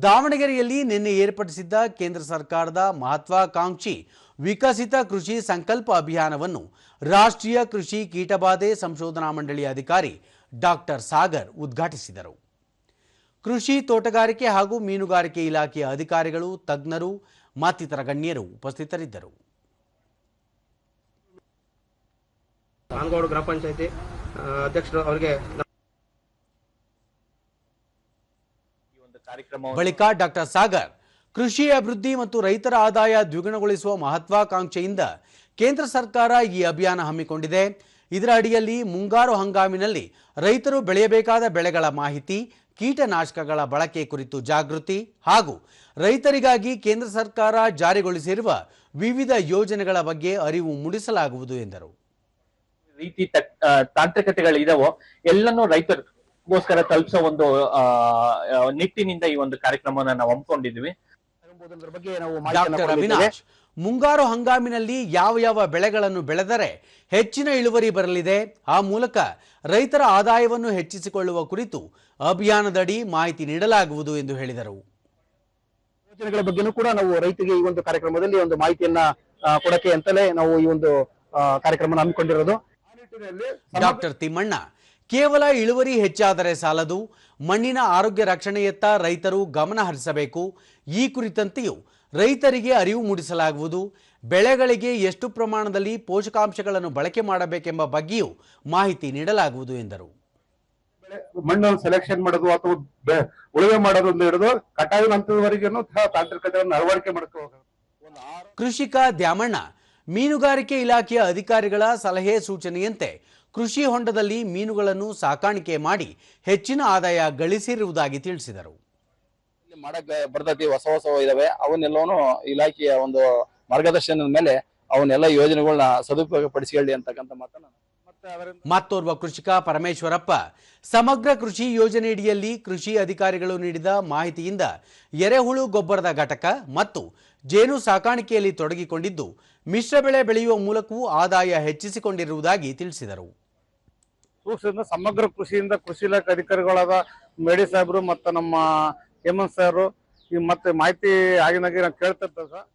ದಾವಣಗೆರೆಯಲ್ಲಿ ನಿನ್ನೆ ಏರ್ಪಡಿಸಿದ್ದ ಕೇಂದ್ರ ಸರ್ಕಾರದ ಮಹತ್ವಾಕಾಂಕ್ಷಿ ವಿಕಸಿತ ಕೃಷಿ ಸಂಕಲ್ಪ ಅಭಿಯಾನವನ್ನು ರಾಷ್ಟ್ರೀಯ ಕೃಷಿ ಕೀಟಬಾಧೆ ಸಂಶೋಧನಾ ಮಂಡಳಿಯ ಅಧಿಕಾರಿ ಡಾಕ್ಟರ್ ಸಾಗರ್ ಉದ್ಘಾಟಿಸಿದರು. ಕೃಷಿ ತೋಟಗಾರಿಕೆ ಹಾಗೂ ಮೀನುಗಾರಿಕೆ ಇಲಾಖೆಯ ಅಧಿಕಾರಿಗಳು, ತಜ್ಞರು, ಮತ್ತಿತರ ಗಣ್ಯರು ಉಪಸ್ಥಿತರಿದ್ದರು. ಗ್ರಾಮ ಪಂಚಾಯತಿ ಅಧ್ಯಕ್ಷರು ಅವರಿಗೆ ಬಳಿಕ ಡಾಕ್ಟರ್ ಸಾಗರ್ ಕೃಷಿ ಅಭಿವೃದ್ಧಿ ಮತ್ತು ರೈತರ ಆದಾಯ ದ್ವಿಗುಣಗೊಳಿಸುವ ಮಹತ್ವಾಕಾಂಕ್ಷೆಯಿಂದ ಕೇಂದ್ರ ಸರ್ಕಾರ ಈ ಅಭಿಯಾನ ಹಮ್ಮಿಕೊಂಡಿದೆ. ಇದರ ಅಡಿಯಲ್ಲಿ ಮುಂಗಾರು ಹಂಗಾಮಿನಲ್ಲಿ ರೈತರು ಬೆಳೆಯಬೇಕಾದ ಬೆಳೆಗಳ ಮಾಹಿತಿ ಕೀಟನಾಶಕಗಳ ಬಳಕೆ ಕುರಿತು ಜಾಗೃತಿ ಹಾಗೂ ರೈತರಿಗಾಗಿ ಕೇಂದ್ರ ಸರ್ಕಾರ ಜಾರಿಗೊಳಿಸಿರುವ ವಿವಿಧ ಯೋಜನೆಗಳ ಬಗ್ಗೆ ಅರಿವು ಮೂಡಿಸಲಾಗುವುದು ಎಂದರು. ರೀತಿ ತಾಂತ್ರಿಕತೆಗಳಿದಾವೋ ಎಲ್ಲನೂ ತಾಂತ್ರಿಕತೆಗಳು ಎಲ್ಲನೂ ತಲುಪಿಸೋ ಒಂದು ನಿಟ್ಟಿನಿಂದ ಈ ಒಂದು ಕಾರ್ಯಕ್ರಮವನ್ನು ನಾವು ಹಮ್ಮಿಕೊಂಡಿದ್ವಿ. ಬಗ್ಗೆ ನಾವು ಅವಿನಾಶ್ ಮುಂಗಾರು ಹಂಗಾಮಿನಲ್ಲಿ ಯಾವ ಯಾವ ಬೆಳೆಗಳನ್ನು ಬೆಳೆದರೆ ಹೆಚ್ಚಿನ ಇಳುವರಿ ಬರಲಿದೆ? ಆ ಮೂಲಕ ರೈತರ ಆದಾಯವನ್ನು ಹೆಚ್ಚಿಸಿಕೊಳ್ಳುವ ಕುರಿತು ಅಭಿಯಾನದಡಿ ಮಾಹಿತಿ ನೀಡಲಾಗುವುದು ಎಂದು ಹೇಳಿದರು. ಯೋಜನೆಗಳ ಬಗ್ಗೆನೂ ಕೂಡ ನಾವು ರೈತರಿಗೆ ಈ ಒಂದು ಕಾರ್ಯಕ್ರಮದಲ್ಲಿ ಒಂದು ಮಾಹಿತಿಯನ್ನ ಕೊಡಕ್ಕೆ ಅಂತಲೇ ನಾವು ಈ ಒಂದು ಆ, ಕಾರ್ಯಕ್ರಮ ಹಮ್ಮಿಕೊಂಡಿರೋದು. ಡಾಕ್ಟರ್ ತಿಮ್ಮಣ್ಣ ಕೇವಲ ಇಳುವರಿ ಹೆಚ್ಚಾದರೆ ಸಾಲದು. ಮಣ್ಣಿನ ಆರೋಗ್ಯ ರಕ್ಷಣೆಯತ್ತ ರೈತರು ಗಮನ ಹರಿಸಬೇಕು. ಈ ಕುರಿತಂತೆಯೂ ರೈತರಿಗೆ ಅರಿವು ಮೂಡಿಸಲಾಗುವುದು. ಬೆಳೆಗಳಿಗೆ ಎಷ್ಟು ಪ್ರಮಾಣದಲ್ಲಿ ಪೋಷಕಾಂಶಗಳನ್ನು ಬಳಕೆ ಮಾಡಬೇಕೆಂಬ ಬಗ್ಗೆಯೂ ಮಾಹಿತಿ ನೀಡಲಾಗುವುದು ಎಂದರು. ಮಣ್ಣನ್ನು ಸೆಲೆಕ್ಷನ್ ಮಾಡೋದು ಅಥವಾ ಉಳುವೆ ಉಳುಮೆ ಮಾಡೋದ್ರಿಂದ ಹಿಡಿದು ಕಟಾವಿನ ಹಂತದವರೆಗೂ ತಾಂತ್ರಿಕತೆಯನ್ನು ಅಳವಡಿಕೆ ಮಾಡ್ಕೋಬೇಕು ಕೃಷಿಕ ದ್ಯಾಮಣ್ಣ ಮೀನುಗಾರಿಕೆ ಇಲಾಖೆಯ ಅಧಿಕಾರಿಗಳ ಸಲಹೆ ಸೂಚನೆಯಂತೆ ಕೃಷಿ ಹೊಂಡದಲ್ಲಿ ಮೀನುಗಳನ್ನು ಸಾಕಾಣಿಕೆ ಮಾಡಿ ಹೆಚ್ಚಿನ ಆದಾಯ ಗಳಿಸಿರುವುದಾಗಿ ತಿಳಿಸಿದರು. ಇಲ್ಲಿ ಮಾಡಕ್ ಬರ್ತೈತಿ ಹೊಸ ಹೊಸ ಇದಾವೆ. ಅವನ್ನೆಲ್ಲವೂ ಇಲಾಖೆಯ ಒಂದು ಮಾರ್ಗದರ್ಶನದ ಮೇಲೆ ಅವನ್ನೆಲ್ಲ ಯೋಜನೆಗಳನ್ನ ಸದುಪಯೋಗ ಪಡಿಸಿಕೊಳ್ಳಿ ಅಂತಕ್ಕಂಥ ಮಾತನ್ನ ಮತ್ತೋರ್ವ ಕೃಷಿಕ ಪರಮೇಶ್ವರಪ್ಪ ಸಮಗ್ರ ಕೃಷಿ ಯೋಜನೆಯಡಿಯಲ್ಲಿ ಕೃಷಿ ಅಧಿಕಾರಿಗಳು ನೀಡಿದ ಮಾಹಿತಿಯಿಂದ ಎರೆಹುಳು ಗೊಬ್ಬರದ ಘಟಕ ಮತ್ತು ಜೇನು ಸಾಕಾಣಿಕೆಯಲ್ಲಿ ತೊಡಗಿಕೊಂಡಿದ್ದು ಮಿಶ್ರ ಬೆಳೆ ಬೆಳೆಯುವ ಮೂಲಕವೂ ಆದಾಯ ಹೆಚ್ಚಿಸಿಕೊಂಡಿರುವುದಾಗಿ ತಿಳಿಸಿದರು. ಸೂಕ್ಷ್ಮದಿಂದ ಸಮಗ್ರ ಕೃಷಿಯಿಂದ ಕೃಷಿ ಇಲಾಖೆ ಅಧಿಕಾರಿಗಳಾದ ಮೇಡಿ ಸಾಹೇಬರು ಮತ್ತು ನಮ್ಮ ಹೇಮಂತ್ ಸರ್ ಈ ಮತ್ತೆ ಮಾಹಿತಿ ಆಗಿನಾಗಿ ನಾವು ಕೇಳ್ತಿರ್ತೇವೆ ಸರ್.